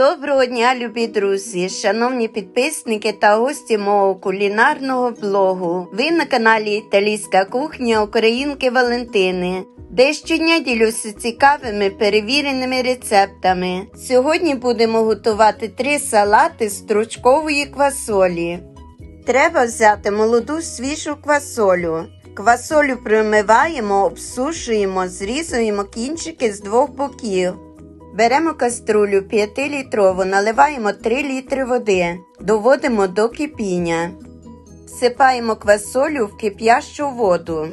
Доброго дня, любі друзі, шановні підписники та гості мого кулінарного блогу. Ви на каналі Італійська кухня Українки Валентини, де щодня ділюся цікавими перевіреними рецептами. Сьогодні будемо готувати три салати з стручкової квасолі. Треба взяти молоду свіжу квасолю. Квасолю промиваємо, обсушуємо, зрізуємо кінчики з двох боків. Беремо каструлю 5-літрову, наливаємо 3 літри води, доводимо до кипіння. Всипаємо квасолю в кип'ящу воду.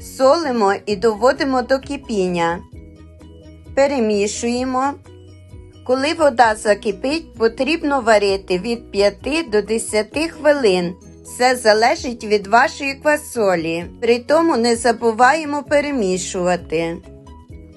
Солимо і доводимо до кипіння. Перемішуємо. Коли вода закипить, потрібно варити від 5 до 10 хвилин. Все залежить від вашої квасолі. При тому не забуваємо перемішувати.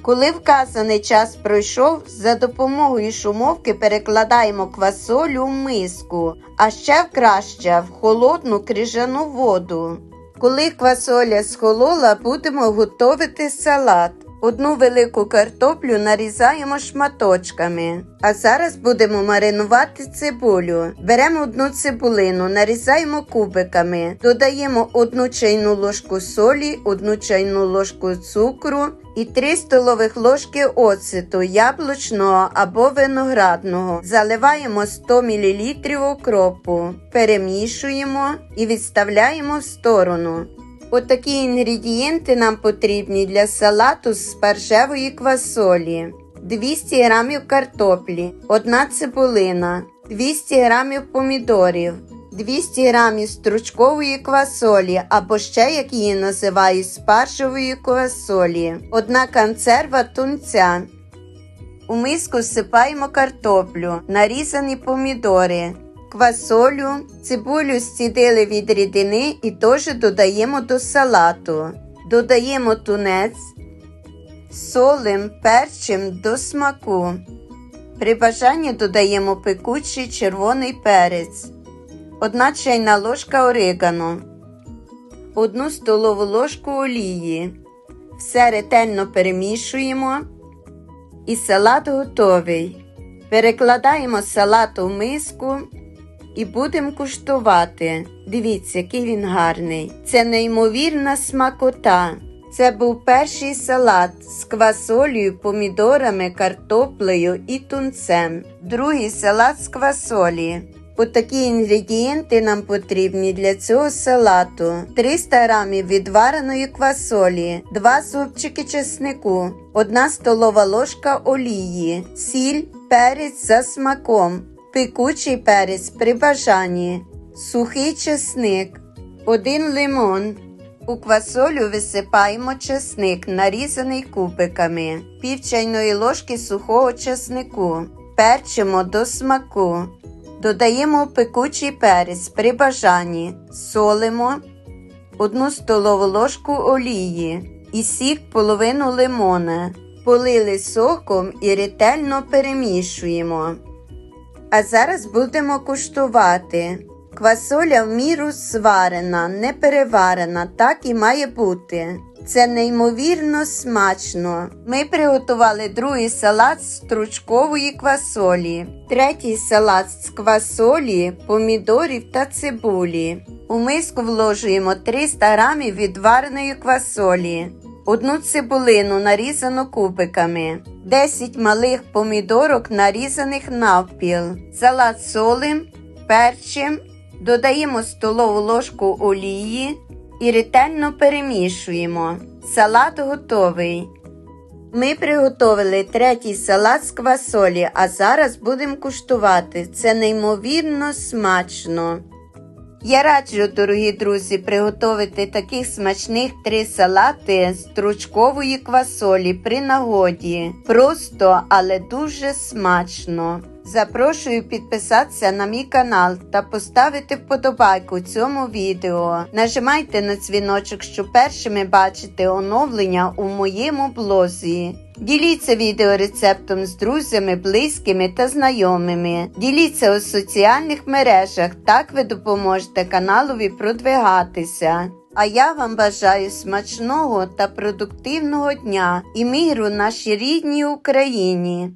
Коли вказаний час пройшов, за допомогою шумовки перекладаємо квасолю в миску, а ще краще в холодну крижану воду. Коли квасоля схолола, будемо готувати салат. Одну велику картоплю нарізаємо шматочками. А зараз будемо маринувати цибулю. Беремо одну цибулину, нарізаємо кубиками, додаємо одну чайну ложку солі, одну чайну ложку цукру і 3 столових ложки оцету яблучного або виноградного. Заливаємо 100 мл окропу, перемішуємо і відставляємо в сторону. Отакі інгредієнти нам потрібні для салату з спаржевої квасолі. 200 г картоплі, 1 цибулина, 200 г помідорів, 200 г стручкової квасолі або ще, як її називають, спаржевої квасолі, 1 консерва тунця. У миску всипаємо картоплю, нарізані помідори квасолю, цибулю зцідили від рідини і теж додаємо до салату. Додаємо тунець, солим, перчим до смаку. При бажанні додаємо пекучий червоний перець, одна чайна ложка орегано, одну столову ложку олії. Все ретельно перемішуємо і салат готовий. Перекладаємо салат у миску і будемо куштувати. Дивіться, який він гарний. Це неймовірна смакота. Це був перший салат з квасолею, помідорами, картоплею і тунцем. Другий салат з квасолі. Отакі інгредієнти нам потрібні для цього салату: 300 г відвареної квасолі, 2 зубчики чеснику, 1 столова ложка олії, сіль, перець за смаком, пекучий перець при бажанні, сухий чесник, 1 лимон. У квасолю висипаємо чесник, нарізаний кубиками, пів чайної ложки сухого чеснику, перчимо до смаку. Додаємо пекучий перець при бажанні, солимо 1 столову ложку олії і сік половину лимона. Полили соком і ретельно перемішуємо. А зараз будемо куштувати. Квасоля в міру сварена, не переварена, так і має бути. Це неймовірно смачно. Ми приготували другий салат з стручкової квасолі, третій салат з квасолі, помідорів та цибулі. У миску вложуємо 300 г відвареної квасолі, одну цибулину нарізану кубиками, 10 малих помідорок нарізаних навпіл, салат солим, перчим, додаємо столову ложку олії і ретельно перемішуємо. Салат готовий. Ми приготовили третій салат з квасолі, а зараз будемо куштувати. Це неймовірно смачно. Я раджу, дорогі друзі, приготувати таких смачних три салати з стручкової квасолі при нагоді. Просто, але дуже смачно. Запрошую підписатися на мій канал та поставити вподобайку цьому відео. Нажимайте на дзвіночок, щоб першими бачити оновлення у моєму блозі. Діліться відеорецептом з друзями, близькими та знайомими. Діліться у соціальних мережах, так ви допоможете каналові продвигатися. А я вам бажаю смачного та продуктивного дня і миру нашій рідній Україні.